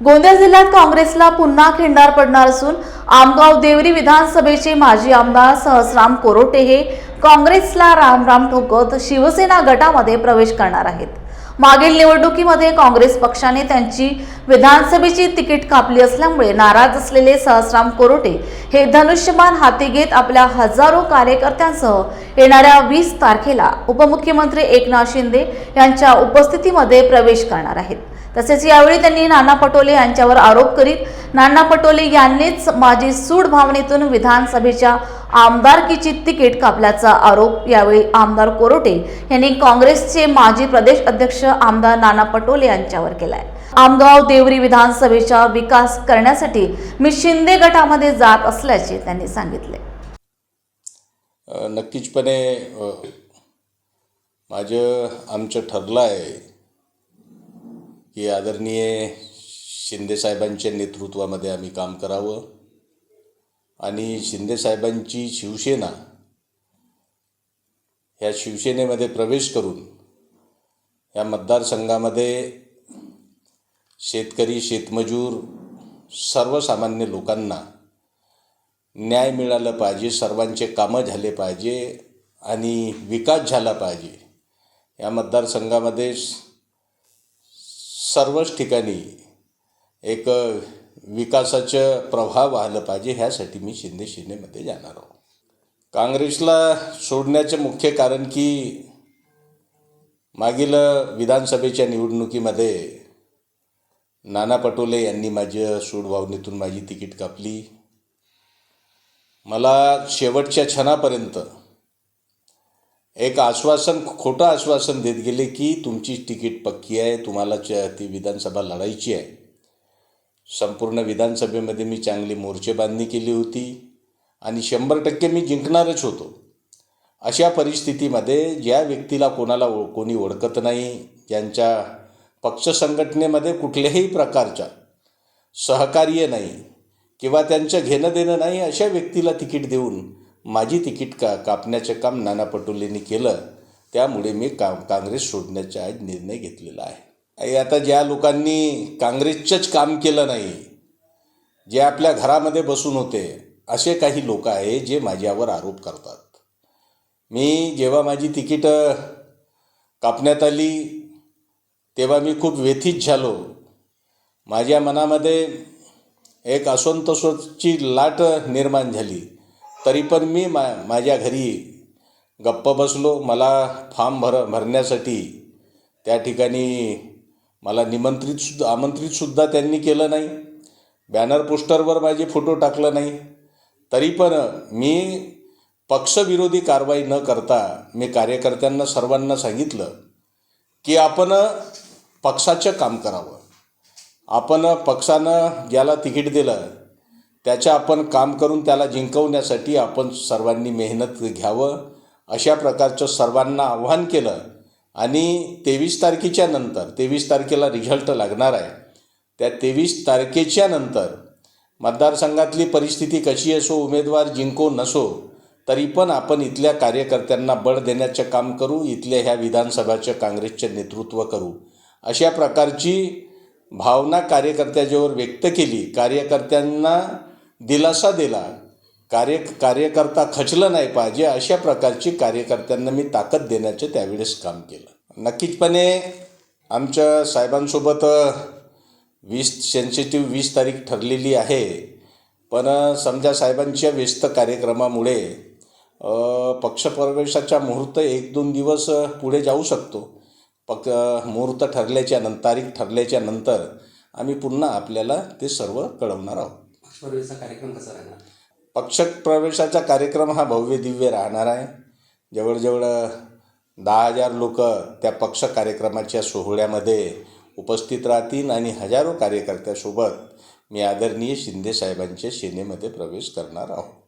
गोंदिया जिल्ह्यात काँग्रेसला पुन्हा खिंडार पडणार असून आमगाव देवरी विधानसभेचे माजी आमदार सहस्राम कोरोटे हे काँग्रेसला रामराम ठोकत शिवसेना गटामध्ये प्रवेश करणार आहेत. मागील निवडणुकीमध्ये काँग्रेस पक्षाने त्यांची विधानसभेची तिकीट कापली असल्यामुळे नाराज असलेले सहस्राम कोरोटे हे धनुष्यबाण हाती घेत आपल्या हजारो कार्यकर्त्यांसह येणाऱ्या वीस तारखेला उपमुख्यमंत्री एकनाथ शिंदे यांच्या उपस्थितीमध्ये प्रवेश करणार आहेत. तसेच यावेळी त्यांनी नाना पटोले यांच्यावर आरोप करीत नाना पटोले यांनीच माझी सूड भावनेतून विधानसभेच्या आमदारकीची तिकीट कापल्याचा आरोप यावेळी आमदार कोरोटे यांनी काँग्रेसचे माजी प्रदेश अध्यक्ष आमदार नाना पटोले यांच्यावर केलाय. आमगाव देवरी विधानसभेचा विकास करण्यासाठी मी शिंदे गटामध्ये जात असल्याचे त्यांनी सांगितले. नक्कीचपणे माझं आमचं ठरलं आहे की आदरणीय शिंदेसाहेबांच्या नेतृत्वामध्ये आम्ही काम करावं. आणि शिंदेसाहेबांची शिवसेना ह्या शिवसेनेमध्ये प्रवेश करून या मतदारसंघामध्ये शेतकरी शेतमजूर सर्वसामान्य लोकांना न्याय मिळालं पाहिजे सर्वांचे कामं झाले पाहिजे आणि विकास झाला पाहिजे. या मतदारसंघामध्ये सर्वच ठिकाणी एक विकासाचं प्रभाव वाहलं पाहिजे ह्यासाठी मी शिंदे शिंदेमध्ये जाणार आहो. काँग्रेसला सोडण्याचं मुख्य कारण की मागील विधानसभेच्या निवडणुकीमध्ये नाना पटोले यांनी माझ्या सूडभावनेतून माझी तिकीट कापली. मला शेवटच्या क्षणापर्यंत एक आश्वासन खोटं आश्वासन देत गेले की तुमची तिकीट पक्की आहे तुम्हाला च ती विधानसभा लढायची आहे. संपूर्ण विधानसभेमध्ये मी चांगली मोर्चेबांधणी केली होती आणि शंभर टक्के मी जिंकणारच होतो. अशा परिस्थितीमध्ये ज्या व्यक्तीला कोणाला ओ कोणी ओळखत नाही ज्यांच्या पक्ष संघटनेमध्ये कुठल्याही प्रकारच्या सहकार्य नाही किंवा त्यांचं घेणं देणं नाही अशा व्यक्तीला तिकीट देऊन माझी तिकीट का कापण्याचं काम नाना पटोलेंनी केलं त्यामुळे मी का काँग्रेस सोडण्याचा आज निर्णय घेतलेला आहे. आणि आता ज्या लोकांनी काँग्रेसचंच काम केलं नाही जे आपल्या घरामध्ये बसून होते असे काही लोक आहे जे माझ्यावर आरोप करतात. मी जेव्हा माझी तिकीटं कापण्यात आली तेव्हा मी खूप व्यथित झालो. माझ्या मनामध्ये एक असंतोषाची लाट निर्माण झाली. तरी पण मी मा माझ्या घरी गप्प बसलो. मला फॉर्म भर भरण्यासाठी त्या ठिकाणी मला निमंत्रितसुद्धा आमंत्रितसुद्धा त्यांनी केलं नाही. बॅनर पोस्टरवर माझे फोटो टाकलं नाही. तरी पण मी पक्षविरोधी कारवाई न करता मी कार्यकर्त्यांना सर्वांना सांगितलं की आपण पक्षाचं काम करावं. आपण पक्षानं ज्याला तिकीट दिलं त्याच्या आपण काम करून त्याला जिंकवण्यासाठी आपण सर्वांनी मेहनत घ्यावं अशा प्रकारचं सर्वांना आव्हान केलं. आणि तेवीस तारखेच्या नंतर तेवीस तारखेला रिझल्ट लागणार आहे. त्या तेवीस तारखेच्या नंतर मतदारसंघातली परिस्थिती कशी असो उमेदवार जिंको नसो तरी पण आपण इथल्या कार्यकर्त्यांना बळ देण्याचं काम करू इथल्या ह्या विधानसभाचं काँग्रेसचे नेतृत्व करू. अशा प्रकारची भावना कार्यकर्त्याजवळ व्यक्त केली. कार्यकर्त्यांना दिलासा दिला. कार्य कार्यकर्ता खचलं नाही पाहिजे अशा प्रकारची कार्यकर्त्यांना मी ताकद देण्याचं त्यावेळेस काम केलं. नक्कीचपणे आमच्या साहेबांसोबत वीस सेन्सिटिव्ह वीस तारीख ठरलेली आहे. पण समजा साहेबांच्या व्यस्त कार्यक्रमामुळे पक्षप्रवेशाचा मुहूर्त एक दोन दिवस पुढे जाऊ शकतो. पक मुहूर्त ठरल्याच्या नंतर तारीख ठरल्याच्या नंतर आम्ही पुन्हा आपल्याला ते सर्व कळवणार आहोत. प्रवेशाचा कार्यक्रम कसा राहणार? पक्षप्रवेशाचा कार्यक्रम हा भव्य दिव्य राहणार आहे. जवळजवळ दहा हजार लोक त्या पक्ष कार्यक्रमाच्या सोहळ्यामध्ये उपस्थित राहतील आणि हजारो कार्यकर्त्यासोबत मी आदरणीय शिंदे साहेबांच्या सेनेमध्ये प्रवेश करणार आहोत.